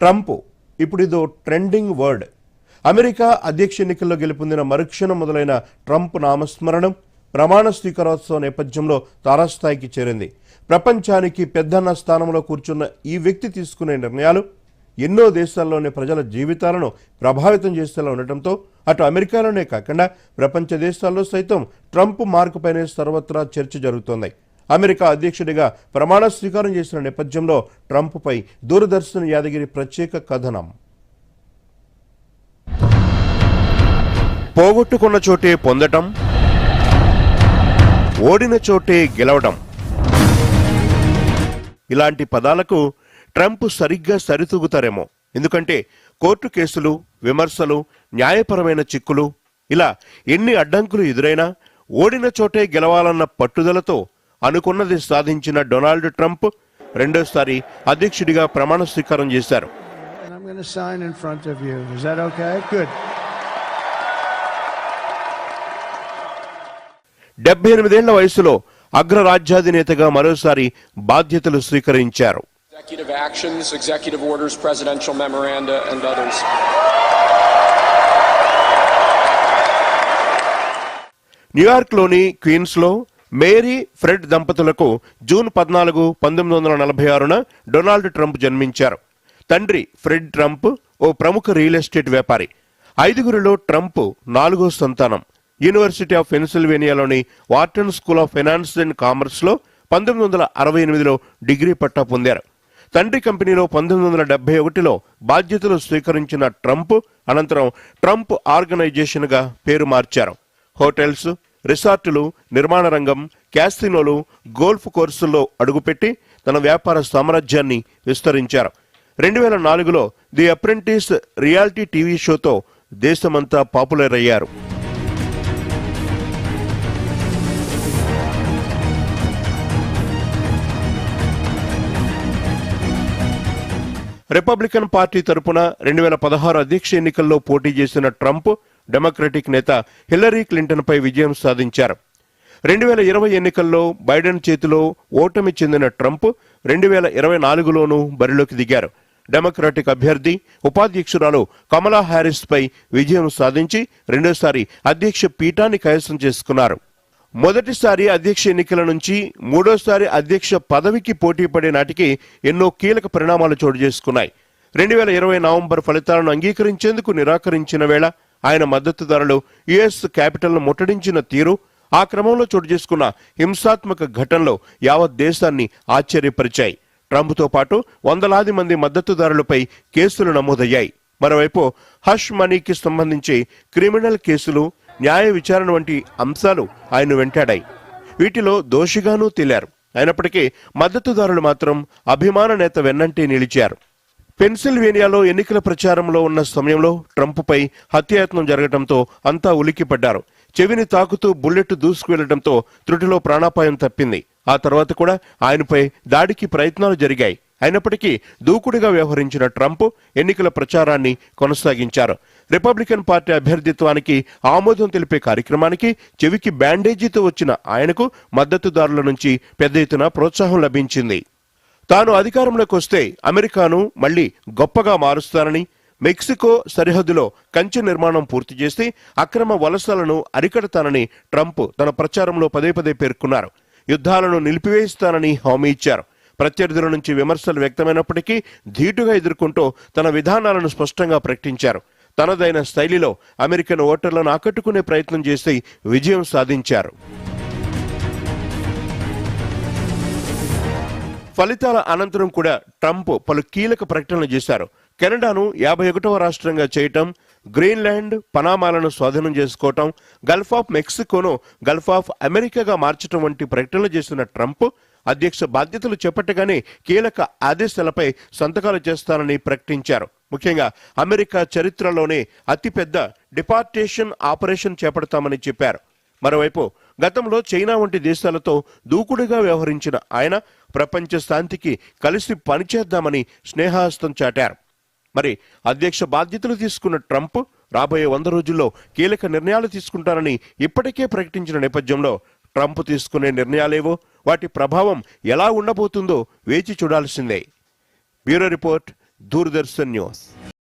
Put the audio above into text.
Trump ఇప్పుడు ఇదో trending word. America అధ్యక్ష ఎన్నికల్లో గెలుపొందిన మరుక్షణం మొదలైన ట్రంప్ నామస్మరణం ప్రమాణ స్వీకారోత్సవం నేపథ్యంలో తారాస్థాయికి చేరింది. ప్రపంచానికి పెద్దన్న స్థానంలో కూర్చున్న ఈ వ్యక్తి తీసుకునే నిర్ణయాలు ఎన్నో దేశాల్లోని ప్రజల జీవితాలను ప్రభావితం చేసేలా ఉండటంతో అటు అమెరికాలోనే కాకుండా ప్రపంచ దేశాల్లో సైతం ట్రంప్ మార్కుపైనే సర్వత్రా చర్చ జరుగుతోంది. అమెరికా అధ్యక్షుడిగా ప్రమాణ స్వీకారం చేసిన నేపథ్యంలో ట్రంప్పై దూరదర్శన్ యాదగిరి ప్రత్యేక కథనం. పోగొట్టుకున్న చోటే పొందటం ఓడిన చోటే గెలవడం. ఇలాంటి పదాలకు ట్రంప్ సరిగ్గా సరితూగుతారేమో. ఎందుకంటే కోర్టు కేసులు విమర్శలు న్యాయపరమైన చిక్కులు ఇలా ఎన్ని అడ్డంకులు ఎదురైనా ఓడిన చోటే గెలవాలన్న పట్టుదలతో అనుకున్నది సాధించిన డొనాల్డ్ ట్రంప్ రెండోసారి అధ్యక్షుడిగా ప్రమాణ స్వీకారం చేశారు. డెబ్బై ఎనిమిదేళ్ళ వయసులో అగ్ర రాజ్యాధినేతగా మరోసారి బాధ్యతలు స్వీకరించారు. న్యూయార్క్లోని క్వీన్స్లో మేరీ ఫ్రెడ్ దంపతులకు జూన్ పద్నాలుగు పంతొమ్మిది వందల నలభై ఆరున డొనాల్డ్ ట్రంప్ జన్మించారు. తండ్రి ఫ్రెడ్ ట్రంప్ ఓ ప్రముఖ రియల్ ఎస్టేట్ వ్యాపారి. ఐదుగురిలో ట్రంప్ నాలుగో సంతానం. University of పెన్సిల్వేనియాలోని Wharton school of finance and కామర్స్లో పంతొమ్మిది వందల అరవై ఎనిమిదిలో డిగ్రీ పట్టా పొందారు. తండ్రి కంపెనీలో పంతొమ్మిది వందల డెబ్బై ఒకటిలో బాధ్యతలు స్వీకరించిన ట్రంప్ అనంతరం ట్రంప్ ఆర్గనైజేషన్గా పేరు మార్చారు. హోటల్స్ రిసార్టులు నిర్మాణ రంగం క్యాసినోలు గోల్ఫ్ కోర్సుల్లో అడుగుపెట్టి తన వ్యాపార సామ్రాజ్యాన్ని విస్తరించారు. రెండు వేల నాలుగులో ది అప్రెంటిస్ రియాలిటీ టీవీ షోతో దేశమంతా పాపులర్ అయ్యారు రిపబ్లికన్ పార్టీ తరపున రెండు వేల పదహారు అధ్యక్ష ఎన్నికల్లో పోటీ చేసిన ట్రంప్ డెమోక్రటిక్ నేత హిల్లరీ క్లింటన్పై విజయం సాధించారు. రెండు వేల ఇరవై ఎన్నికల్లో బైడెన్ చేతిలో ఓటమి చెందిన ట్రంప్ రెండు వేల ఇరవై నాలుగులోనూ బరిలోకి దిగారు. డెమోక్రాటిక్ అభ్యర్థి ఉపాధ్యక్షురాలు కమలా హ్యారిస్పై విజయం సాధించి రెండోసారి అధ్యక్ష పీఠాన్ని కైవసం చేసుకున్నారు. మొదటిసారి అధ్యక్ష ఎన్నికల నుంచి మూడోసారి అధ్యక్ష పదవికి పోటీ పడే నాటికి ఎన్నో కీలక పరిణామాలు చోటు చేసుకున్నాయి. రెండు వేల ఇరవై నవంబర్ ఫలితాలను అంగీకరించేందుకు నిరాకరించిన వేళ ఆయన మద్దతుదారులు యుఎస్ క్యాపిటల్ను ముట్టడించిన తీరు ఆ క్రమంలో చోటు చేసుకున్న హింసాత్మక ఘటనలో యావత్ దేశాన్ని ఆశ్చర్యపరిచాయి. ట్రంప్తో పాటు వందలాది మంది మద్దతుదారులపై కేసులు నమోదయ్యాయి. మరోవైపు హష్ మనీకి సంబంధించి క్రిమినల్ కేసులు న్యాయ విచారణ వంటి అంశాలు ఆయన వెంటాడాయి. వీటిలో దోషిగానూ తేలారు. అయినప్పటికీ మద్దతుదారులు మాత్రం అభిమాన నేత వెన్నంటే నిలిచారు. పెన్సిల్వేనియాలో ఎన్నికల ప్రచారంలో ఉన్న సమయంలో ట్రంప్పై హత్యాయత్నం జరగడంతో అంతా ఉలిక్కిపడ్డారు. చెవిని తాకుతూ బుల్లెట్ దూసుకువెళ్ళడంతో త్రుటిలో ప్రాణాపాయం తప్పింది. ఆ తర్వాత కూడా ఆయనపై దాడికి ప్రయత్నాలు జరిగాయి. అయినప్పటికీ దూకుడుగా వ్యవహరించిన ట్రంప్ ఎన్నికల ప్రచారాన్ని కొనసాగించారు. రిపబ్లికన్ పార్టీ అభ్యర్థిత్వానికి ఆమోదం తెలిపే కార్యక్రమానికి చెవికి బ్యాండేజీతో వచ్చిన ఆయనకు మద్దతుదారుల నుంచి పెద్ద ఎత్తున ప్రోత్సాహం లభించింది. తాను అధికారంలోకి వస్తే అమెరికాను మళ్ళీ గొప్పగా మారుస్తానని మెక్సికో సరిహద్దులో కంచె నిర్మాణం పూర్తి చేసి అక్రమ వలసలను అరికడతానని ట్రంప్ తన ప్రచారంలో పదే పదే పేర్కొన్నారు. యుద్ధాలను నిలిపివేయిస్తానని హామీ ఇచ్చారు. ప్రత్యర్థుల నుంచి విమర్శలు వ్యక్తమైనప్పటికీ ధీటుగా ఎదుర్కొంటూ తన విధానాలను స్పష్టంగా ప్రకటించారు. తనదైన శైలిలో అమెరికన్ ఓటర్లను ఆకట్టుకునే ప్రయత్నం చేసి విజయం సాధించారు. ఫలితాల అనంతరం కూడా ట్రంప్ పలు కీలక ప్రకటనలు చేశారు. కెనడాను యాభై ఒకటవ రాష్ట్రంగా చేయటం గ్రీన్లాండ్ పనామాలను స్వాధీనం చేసుకోవటం గల్ఫ్ ఆఫ్ మెక్సికోను గల్ఫ్ ఆఫ్ అమెరికాగా మార్చడం వంటి ప్రకటనలు చేసిన ట్రంప్ అధ్యక్ష బాధ్యతలు చేపట్టగానే కీలక ఆదేశాలపై సంతకాలు చేస్తానని ప్రకటించారు. ముఖ్యంగా అమెరికా చరిత్రలోనే అతిపెద్ద డిపార్టేషన్ ఆపరేషన్ చేపడతామని చెప్పారు. మరోవైపు గతంలో చైనా వంటి దేశాలతో దూకుడుగా వ్యవహరించిన ఆయన ప్రపంచ శాంతికి కలిసి పనిచేద్దామని స్నేహాస్తం చాటారు. మరి అధ్యక్ష బాధ్యతలు తీసుకున్న ట్రంప్ రాబోయే వంద రోజుల్లో కీలక నిర్ణయాలు తీసుకుంటారని ఇప్పటికే ప్రకటించిన నేపథ్యంలో ట్రంప్ తీసుకునే నిర్ణయాలేవో వాటి ప్రభావం ఎలా ఉండబోతుందో వేచి చూడాల్సిందే. Bureau report Doordarshan news.